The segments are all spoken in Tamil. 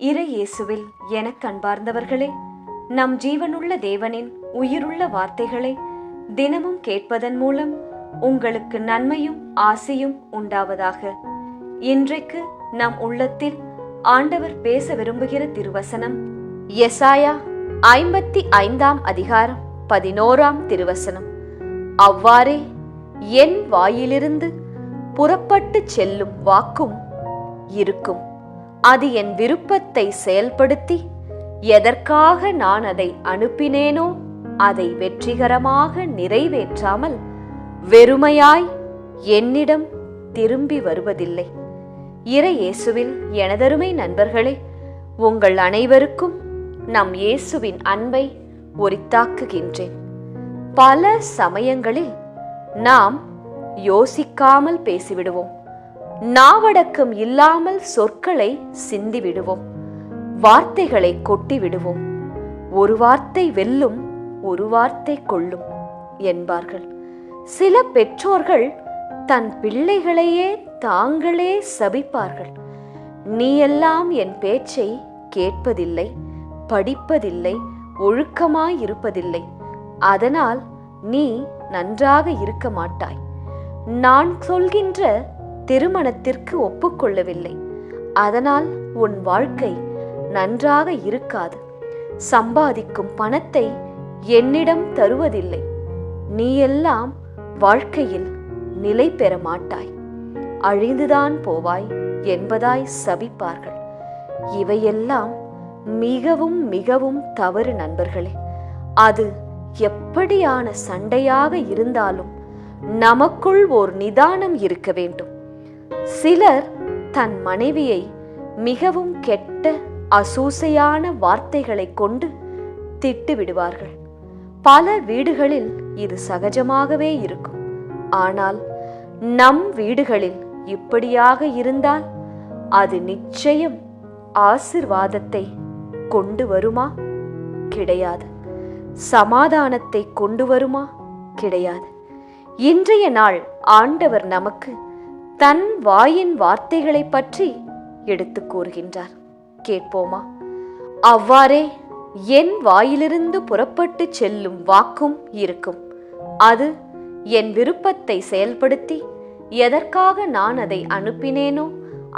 இறை இயேசுவில் எனக் கண்பார்ந்தவர்களே நம் ஜீவனுள்ள தேவனின் உயிருள்ள வார்த்தைகளை தினமும் கேட்பதன் மூலம் உங்களுக்கு நன்மையும் ஆசையும் உண்டாவதாக. இன்றைக்கு நம் உள்ளத்தில் ஆண்டவர் பேச விரும்புகிற திருவசனம் எசாயா ஐம்பத்தி ஐந்தாம் அதிகாரம் பதினோராம் திருவசனம். அவ்வாறே என் வாயிலிருந்து புறப்பட்டு செல்லும் வாக்கும் இருக்கும். அது என் விருப்பத்தை செயல்படுத்தி எதற்காக நான் அதை அனுப்பினேனோ அதை வெற்றிகரமாக நிறைவேற்றாமல் வெறுமையாய் என்னிடம் திரும்பி வருவதில்லை. இறையேசுவில் எனதருமை நண்பர்களே உங்கள் அனைவருக்கும் நம் இயேசுவின் அன்பை உரித்தாக்குகின்றேன். பல சமயங்களில் நாம் யோசிக்காமல் பேசிவிடுவோம். நாவடக்கம் இல்லாமல் சொற்களை சிந்திவிடுவோம். வார்த்தைகளை கொட்டி விடுவோம் ஒரு வார்த்தை வெல்லும் ஒரு வார்த்தை கொள்ளும் என்பார்கள். சில பெற்றோர்கள் தன் பிள்ளைகளையே தாங்களே சபிப்பார்கள். நீ எல்லாம் என் பேச்சை கேட்பதில்லை படிப்பதில்லை ஒழுக்கமாயிருப்பதில்லை. அதனால் நீ நன்றாக இருக்க மாட்டாய். நான் சொல்கின்ற திருமணத்திற்கு ஒப்புக்கொள்ளவில்லை. அதனால் உன் வாழ்க்கை நன்றாக இருக்காது. சம்பாதிக்கும் பணத்தை என்னிடம் தருவதில்லை. நீ எல்லாம் வாழ்க்கையில் நிலை பெற மாட்டாய். அழிந்துதான் போவாய் என்பதாய் சபிப்பார்கள். இவையெல்லாம் மிகவும் மிகவும் தவறு நண்பர்களே. அது எப்படியான சண்டையாக இருந்தாலும் நமக்குள் ஓர் நிதானம் இருக்க வேண்டும். சிலர் தன் மனைவியை மிகவும் கெட்ட அசூசையான வார்த்தைகளை கொண்டு திட்டு விடுவார்கள். பல வீடுகளில் இது சகஜமாகவே இருக்கும். ஆனால் நம் வீடுகளில் இப்படியாக இருந்தால் அது நிச்சயம் ஆசிர்வாதத்தை கொண்டு வருமா? கிடையாது. சமாதானத்தை கொண்டு வருமா? கிடையாது. இன்றைய நாள் ஆண்டவர் நமக்கு தன் வாயின் வார்த்தைகளை பற்றி எடுத்து கூறுகின்றார். கேட்போமா? அவ்வாறே என் வாயிலிருந்து புறப்பட்டு செல்லும் வாக்கும் இருக்கும். அது என் விருப்பத்தை செயல்படுத்தி எதற்காக நான் அதை அனுப்பினேனோ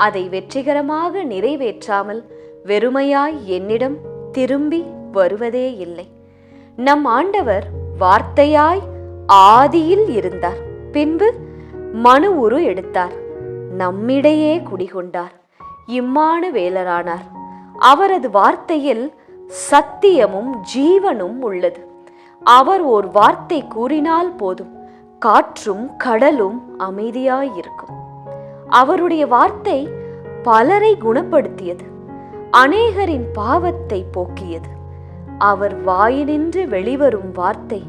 அதை வெற்றிகரமாக நிறைவேற்றாமல் வெறுமையாய் என்னிடம் திரும்பி வருவதே இல்லை. நம் ஆண்டவர் வார்த்தையாய் ஆதியில் இருந்தார். பின்பு மனு உரு எடுத்தார். நம்மிடையே குடிகொண்டார். இம்மானு வேலரானார் அவரது வார்த்தையில் சத்தியமும் ஜீவனும் உள்ளது. அவர் ஓர் வார்த்தை கூறினால் போதும். காற்றும் கடலும் அமைதியாயிருக்கும். அவருடைய வார்த்தை பலரை குணப்படுத்தியது. அநேகரின் பாவத்தை போக்கியது. அவர் வாயினின்று வெளிவரும் வார்த்தை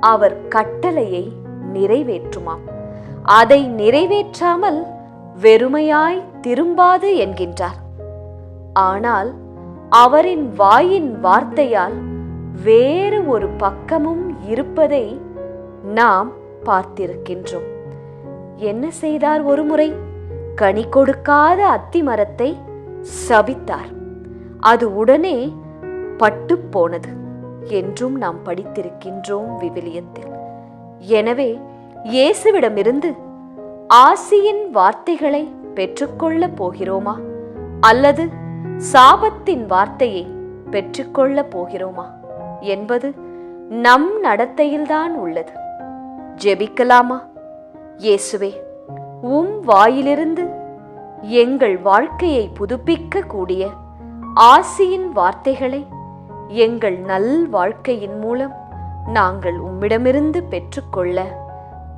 அவர் கட்டளையை நிறைவேற்றுமாம். அதை நிறைவேற்றாமல் வெறுமையாய் திரும்பாது என்கின்றார். ஆனால் அவரின் வாயின் வார்த்தையால் வேறு ஒரு பக்கமும் இருப்பதை நாம் பார்த்திருக்கின்றோம். என்ன செய்தார் ஒருமுறை? கனி கொடுக்காத அத்தி மரத்தை சபித்தார். அது உடனே பட்டு போனது என்றும் நாம் படித்திருக்கின்றோம் விவிலியத்தில். எனவே இயேசுவிடமிருந்து ஆசியின் வார்த்தைகளை பெற்றுக்கொள்ளப் போகிறோமா? அல்லது சாபத்தின் வார்த்தையை பெற்றுக்கொள்ளப் போகிறோமா? என்பது நம் நடத்தையில்தான் உள்ளது. ஜெபிக்கலாமா? இயேசுவே உம் வாயிலிருந்து எங்கள் வாழ்க்கையை புதுப்பிக்க கூடிய ஆசியின் வார்த்தைகளை எங்கள் நல் வாழ்க்கையின் மூலம் நாங்கள் உம்மிடமிருந்து பெற்றுக்கொள்ள